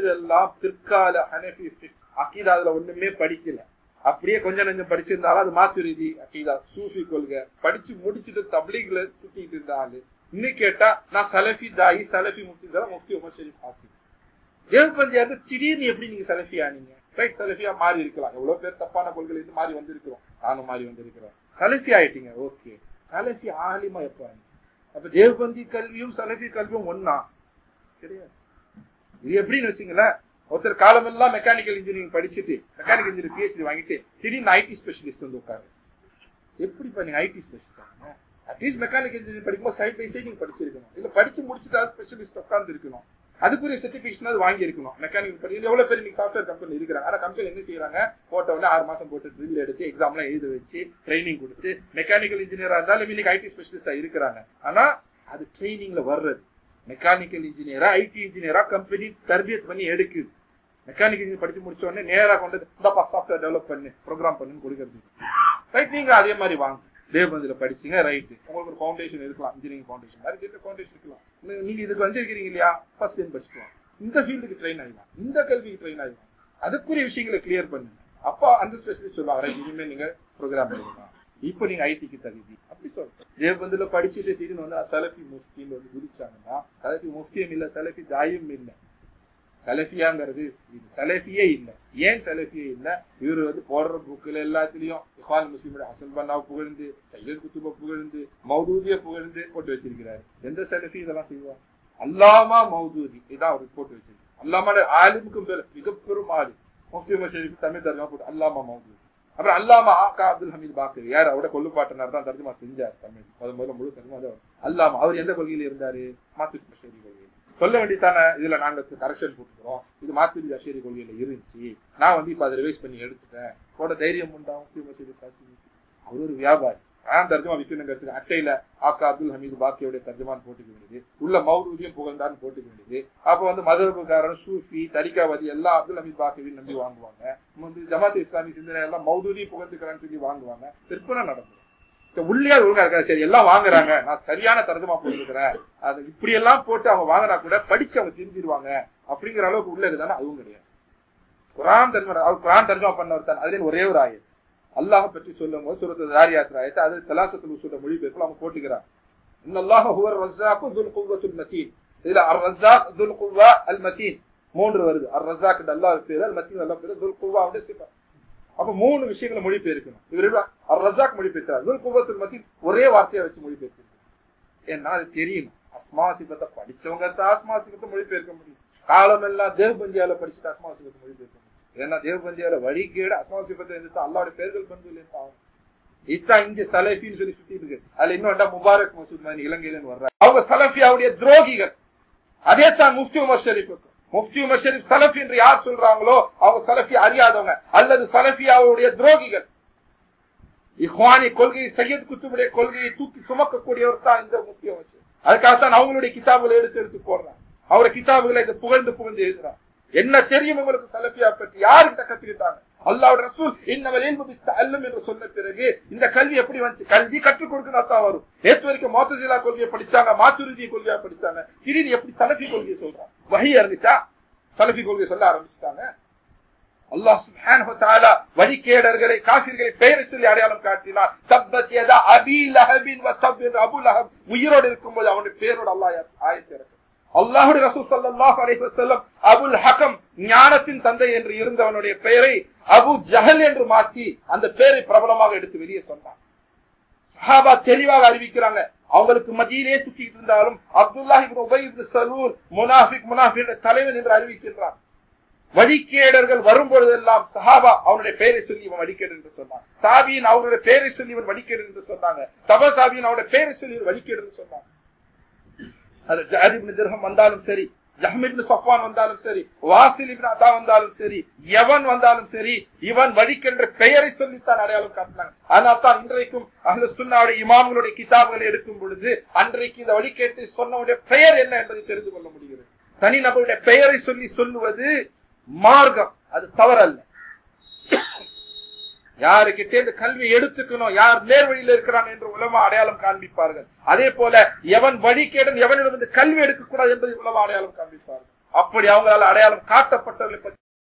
இதெல்லாம் பிற்கால ஹனஃபி அகீதா அதுல ஒண்ணுமே படிக்கல. அப்படியே கொஞ்சம் கொஞ்சம் படிச்சிருந்தாலும் அது மாத்துரிதி அகீதா. சூஃபி கொள்கை. படிச்சு முடிச்சுட்டு தப்லீக்ல சுத்திட்டு இருந்தாலு இன்னும் கேட்டா நான் சலஃபி தாயி சலஃபி முக்தி தான் முக்தி உமர் ஷெரீப் ஆசிம் தேவபந்தியா திடீர்னு எப்படி நீங்க சலஃபி ஆனீங்க? ரைட் சலஃபியா மாறி இருக்கலாம். எவ்வளவு பேர் தப்பான கொள்கையில இருந்து மாறி வந்திருக்கிறோம். நானும் மாறி வந்திருக்கிறோம். சலஃபி ஆயிட்டீங்க ஓகே. சலஃபி ஆலிமா எப்ப ஆனீங்க? அப்ப தேவபந்தி கல்வியும் சலஃபி கல்வியும் ஒன்னா கிடையாது இது எப்படின்னு வச்சுங்களேன் ஒருத்தர் காலமெல்லாம் மெக்கானிக்கல் இன்ஜினியரிங் படிச்சுட்டு மெக்கானிக்கல் இன்ஜினியர் பிஹெச்டி வாங்கிட்டு திடீர்னு ஐடி ஸ்பெஷலிஸ்ட் வந்து உட்காரு. எப்படி பண்ணி ஐடி ஸ்பெஷலிஸ்ட் ஆகுங்க அட்லீஸ்ட் மெக்கானிக்கல் இன்ஜினியர் படிக்கும்போது சைட் பை சைட் நீங்க படிச்சிருக்கணும். இல்ல படிச்சு முடிச்சுட்டு ஸ்பெஷலிஸ்ட் உட்கார்ந்து இருக்கணும். அதுக்குரிய சர்டிபிகேஷன் அது வாங்கி இருக்கணும். மெக்கானிக்கல் படி எவ்வளவு பேர் நீங்க சாஃப்ட்வேர் கம்பெனி இருக்கிறாங்க. ஆனா கம்பெனி என்ன செய்யறாங்க போட்ட உடனே ஆறு மாசம் போட்டு ட்ரில் எடுத்து எக்ஸாம் எல்லாம் எழுத வச்சு ட்ரைனிங் கொடுத்து மெக்கானிக்கல் இன்ஜினியரா இருந்தாலும் இன்னைக்கு ஐடி ஸ்பெஷலிஸ்டா இருக்கிறாங்க. ஆனா அது ட்ரைனிங்ல வர்றது. மெக்கானிக்கல் இன்ஜினியரா ஐடி இன்ஜினியரா கம்பெனி தர்பியத் பண்ணி எடுக்குது மெக்கானிக்கல் இன்ஜினியர் படிச்சு முடிச்ச உடனே நேரா கொண்டு இந்தப்பா சாஃப்ட்வேர் டெவலப் பண்ணு ப்ரோக்ராம் பண்ணுன்னு கொடுக்கறது ரைட் நீங்க அதே மாதிரி வாங்க தேவபந்தில படிச்சீங்க ரைட் உங்களுக்கு ஒரு ஃபவுண்டேஷன் இருக்கலாம் இன்ஜினியரிங் ஃபவுண்டேஷன் மாதிரி பேருக்கு ஃபவுண்டேஷன் இருக்கலாம் நீங்க இதுக்கு வந்திருக்கிறீங்க இல்லையா ஃபர்ஸ்ட் டைம் படிச்சுக்கலாம் இந்த ஃபீல்டுக்கு ட்ரெயின் ஆகலாம் இந்த கல்விக்கு ட்ரெயின் ஆகலாம் அதுக்குரிய விஷயங்களை கிளியர் பண்ணுங்க அப்போ அந்த ஸ்பெஷலிஸ்ட் சொல்லுவாங்க இனிமே நீங்க ப்ரோக்ராம் எழுதலாம் இப்போ நீங்க ஐடிக்கு தகுதி. அப்படி சொல்றேன். தேவபந்தில படிச்சுட்டு திடீர்னு வந்து சலஃபி முஃப்தின்னு வந்து குதிச்சாங்கன்னா சலஃபி முஃப்தியும் இல்ல சலஃபி தாயும் இல்ல. சலஃபியாங்கிறது இது சலஃபியே இல்ல. ஏன் சலஃபியே இல்ல? இவர் வந்து போடுற புக்கில் எல்லாத்துலயும் இஹ்வான் முஸ்லீமோட ஹசன் பன்னாவை புகழ்ந்து சையல் குத்துப புகழ்ந்து மௌதூதிய புகழ்ந்து போட்டு வச்சிருக்கிறாரு. எந்த சலஃபி இதெல்லாம் செய்வாங்க அல்லாமா மௌதூதி. இதான் அவர் போட்டு வச்சிருக்கு அல்லாமான ஆலிமுக்கும் பேர் மிக பெரும் ஆளு முஃப்தி உமர் தமிழ் தர்மா போட்டு அல்லாமா மௌதூதி. அப்புறம் அல்லாமா ஆக்கா அப்துல் ஹமீத் பாக்கர். யார்? அவரோட கொள்ளுப்பாட்டனார் தான் தர்ஜமா செஞ்சார் தமிழ். முதல் முதல்ல முழு தர்ஜமா அவர். அல்லாமா அவர் எந்த கொள்கையில இருந்தாரு? மாத்திரி அஷேரி கொள்கையில் சொல்ல வேண்டியதானே இதுல நாங்க கரெக்ஷன் போட்டுக்கிறோம். இது மாத்திரி அஷேரி கொள்கையில இருந்துச்சு. நான் வந்து இப்ப அதை ரிவைஸ் பண்ணி எடுத்துட்டேன். போட தைரியம் உண்டா? முஃப்தி அவர் ஒரு வியாபாரி. தர்ஜமா விற்கணுங்கிறதுக்கு அட்டையில ஆக்கா அப்துல் ஹமீது பாக்கியோட தர்ஜமான் போட்டுக்க வேண்டியது. உள்ள மௌதூதியும் புகழ்ந்தான்னு போட்டுக்க வேண்டியது. அப்ப வந்து மதுரபுக்காரன் சூஃபி தரிகாவதி எல்லாம் அப்துல் ஹமீத் பாக்கியவையும் நம்பி வாங்குவாங்க. வந்து ஜமாத் இஸ்லாமி சிந்தனை எல்லாம் மௌதூதியும் புகழ்ந்துக்கிறான்னு சொல்லி வாங்குவாங்க. விற்பனை நடந்தது உள்ளே ஒழுங்கா இருக்காது. சரி எல்லாம் வாங்குறாங்க. நான் சரியான தர்ஜமா போட்டுருக்கிறேன் அது இப்படி எல்லாம் போட்டு அவங்க வாங்கினா கூட படிச்சு அவங்க திருந்திடுவாங்க அப்படிங்கிற அளவுக்கு உள்ள இருக்குதானே அதுவும் கிடையாது. குரான் தர்ஜமா அவர் குரான் தர்ஜமா பண்ணவர் தான். அதுல ஒரே ஒரு ஆயிரம் அல்லாஹ் பற்றி சொல்லும் போது சுரத்து தாரியாத் ஆயத்தை அது தலாசத்துல உசூல மொழிபெயர்ப்பு அவங்க போட்டுக்கிறாங்க. இன்னல்லாஹ் ஹுவர் ரஸ்ஸாக்கு துல் குவ்வத்துல் மதீன் இதுல அர் ரஸ்ஸாக் துல் குவ்வா அல் மதீன் மூன்று வருது. அர் ரஸ்ஸாக் அல்லாஹ் பேர் அல் மதீன் அல்லாஹ் பேர் துல் குவ்வா வந்து சிஃபா அப்ப மூணு விஷயங்களை மொழிபெயர்க்கணும். இவர் அர் ரஸ்ஸாக் மொழிபெயர்த்தார் துல் குவ்வத்துல் மதீன் ஒரே வார்த்தையை வச்சு மொழிபெயர்க்கிறார் ஏன்னா அது தெரியணும் அஸ்மா சிபத்தை படிச்சவங்க தான் அஸ்மா சிபத்தை மொழிபெயர்க்க முடியும். காலம் எல்லாம் பஞ்சியால படிச்சுட்டு அஸ்மா சிபத்தை மொழிபெயர்க்க முடியும். ஏன்னா தேவபந்தியால வழிகேடு அஸ்மா சிபத்தை இருந்து அல்லாவுடைய பேர்கள் பந்து இங்க சலஃபின்னு சொல்லி சுத்திட்டு இருக்கு. அதுல இன்னும் முபாரக் மசூத் மாதிரி இலங்கையில வர்றாங்க அவங்க சலஃபியாவுடைய துரோகிகள். அதே தான் முஃப்தி உமர் ஷெரீஃப் முஃப்தி உமர் ஷெரீப் சலஃபி என்று யார் சொல்றாங்களோ அவங்க சலஃபி அறியாதவங்க. அல்லது சலஃபியாவுடைய துரோகிகள். இஹ்வானி கொள்கை சையத் குத்துபுடைய கொள்கையை தூக்கி சுமக்கக்கூடியவர் தான் இந்த முஃப்தி உமர் ஷெரீப். அதுக்காகத்தான் அவங்களுடைய கிதாபுகளை எடுத்து எடுத்து போடுறாங்க. அவருடைய கிதாபுகளை புகழ்ந்து புகழ்ந்து எழுதுறாங்க. என்ன தெரியும் உங்களுக்கு சலபியா பற்றி? யாருக்கிட்ட கத்துக்கிட்டாங்க அல்லாவோட ரசூல் இன்னவல் இல்மு என்று சொன்ன பிறகு இந்த கல்வி எப்படி வந்துச்சு? கல்வி கற்றுக் கொடுக்கணும் தான் வரும். நேற்று வரைக்கும் மோத்தசிலா கொள்கையை படிச்சாங்க மாத்துருதி கொள்கையா படிச்சாங்க. திடீர்னு எப்படி சலபி கொள்கையை சொல்றாங்க? வகை இறங்குச்சா சலபி கொள்கையை சொல்ல ஆரம்பிச்சுட்டாங்க. அல்லாஹ் சுப்ஹானஹு தஆலா வழிகேடர்களை காசிர்களை பெயரை சொல்லி அடையாளம் காட்டினார் தப்பத் யதா அபி லஹபின் வ தப் என்று அபு லஹப். உயிரோடு இருக்கும்போது அவனுடைய பேரோட அல்லாஹ் ஆயத்தை அல்லாஹுடைய ரசூல் சல்லாஹ் அலைவசல்லம் அபுல் ஹகம் ஞானத்தின் தந்தை என்று இருந்தவனுடைய பெயரை அபு ஜஹல் என்று மாற்றி அந்த பெயரை பிரபலமாக எடுத்து வெளியே சொன்னான். சஹாபா தெளிவாக அறிவிக்கிறாங்க. அவங்களுக்கு மதியிலே சுத்திட்டு இருந்தாலும் அப்துல்லாஹி இப்னு உபை இப்னு முனாஃபிக் முனாஃபிக் தலைவன் என்று அறிவிக்கின்றான். வழிகேடர்கள் வரும்பொழுதெல்லாம் சஹாபா அவனுடைய பெயரை சொல்லி இவன் வழிகேடு என்று சொன்னான். தாபியின் அவருடைய பெயரை சொல்லி இவன் வழிகேடு என்று சொன்னாங்க. தப தாபியின் அவருடைய பெயரை சொல்லி இவன் வழிகேடு என்று சொன்னாங்க அது ஜாரி இப்னு திர்ஹம் வந்தாலும் சரி ஜஹம் சஃப்வான் வந்தாலும் சரி வாசில் இப்னு அதா வந்தாலும் சரி எவன் வந்தாலும் சரி இவன் வழிக்கென்ற பெயரை சொல்லித்தான் அடையாளம் காட்டினாங்க. ஆனால் தான் இன்றைக்கும் அஹ்ல சுன்னாவுடைய இமாம்களுடைய கிதாபுகளை எடுக்கும் பொழுது அன்றைக்கு இந்த வழிகேட்டை சொன்னவுடைய பெயர் என்ன என்பதை தெரிந்து கொள்ள முடிகிறது. தனி நபருடைய பெயரை சொல்லி சொல்லுவது மார்க்கம் அது தவறல்ல. யாருக்கிட்டே இந்த கல்வியை எடுத்துக்கணும் யார் நேர்வழியில் இருக்கிறான் என்று உலமா அடையாளம் காண்பிப்பார்கள். அதே போல எவன் வழிகேடன் எவனிடம் இந்த கல்வி எடுக்கக்கூடாது என்பதை உலமா அடையாளம் காண்பிப்பார்கள். அப்படி அவங்களால அடையாளம் காட்டப்பட்டவர்களை பற்றி